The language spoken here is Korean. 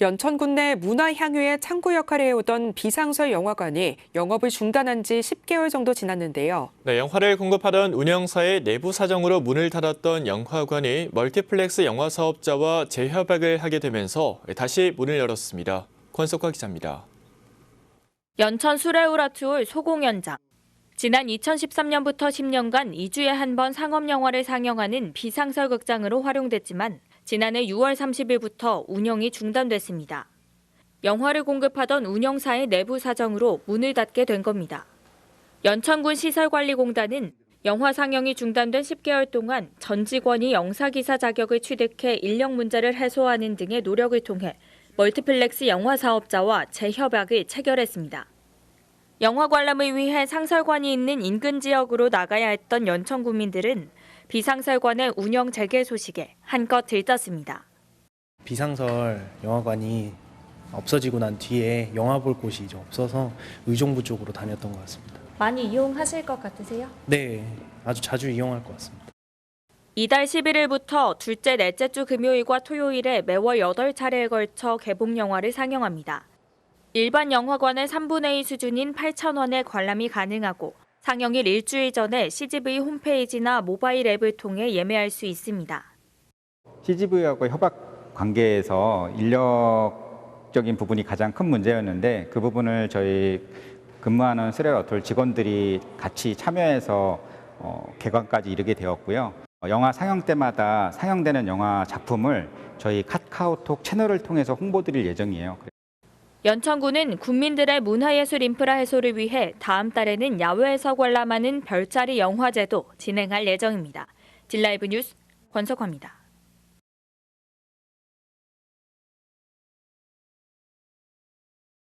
연천군 내 문화 향유의 창구 역할을 해오던 비상설 영화관이 영업을 중단한 지 10개월 정도 지났는데요. 네, 영화를 공급하던 운영사의 내부 사정으로 문을 닫았던 영화관이 멀티플렉스 영화 사업자와 재협약을 하게 되면서 다시 문을 열었습니다. 권석화 기자입니다. 연천 수레우라투울 소공연장. 지난 2013년부터 10년간 2주에 한 번 상업영화를 상영하는 비상설 극장으로 활용됐지만 지난해 6월 30일부터 운영이 중단됐습니다. 영화를 공급하던 운영사의 내부 사정으로 문을 닫게 된 겁니다. 연천군 시설관리공단은 영화 상영이 중단된 10개월 동안 전 직원이 영사기사 자격을 취득해 인력 문제를 해소하는 등의 노력을 통해 멀티플렉스 영화 사업자와 재협약을 체결했습니다. 영화 관람을 위해 상설관이 있는 인근 지역으로 나가야 했던 연천 구민들은 비상설관의 운영 재개 소식에 한껏 들떴습니다. 비상설 영화관이 없어지고 난 뒤에 영화 볼 곳이 이제 없어서 의정부 쪽으로 다녔던 것 같습니다. 많이 이용하실 것 같으세요? 네, 아주 자주 이용할 것 같습니다. 이달 11일부터 둘째, 넷째 주 금요일과 토요일에 매월 8차례에 걸쳐 개봉 영화를 상영합니다. 일반 영화관의 3분의 2 수준인 8,000원에 관람이 가능하고 상영일 일주일 전에 CGV 홈페이지나 모바일 앱을 통해 예매할 수 있습니다. CGV하고 협약 관계에서 인력적인 부분이 가장 큰 문제였는데 그 부분을 저희 근무하는 스레러톨 직원들이 같이 참여해서 어, 개관까지 이르게 되었고요. 어, 영화 상영 때마다 상영되는 영화 작품을 저희 카카오톡 채널을 통해서 홍보드릴 예정이에요. 연천구는 국민들의 문화예술 인프라 해소를 위해 다음 달에는 야외에서 관람하는 별자리 영화제도 진행할 예정입니다. 진라이브 뉴스 권석화입니다.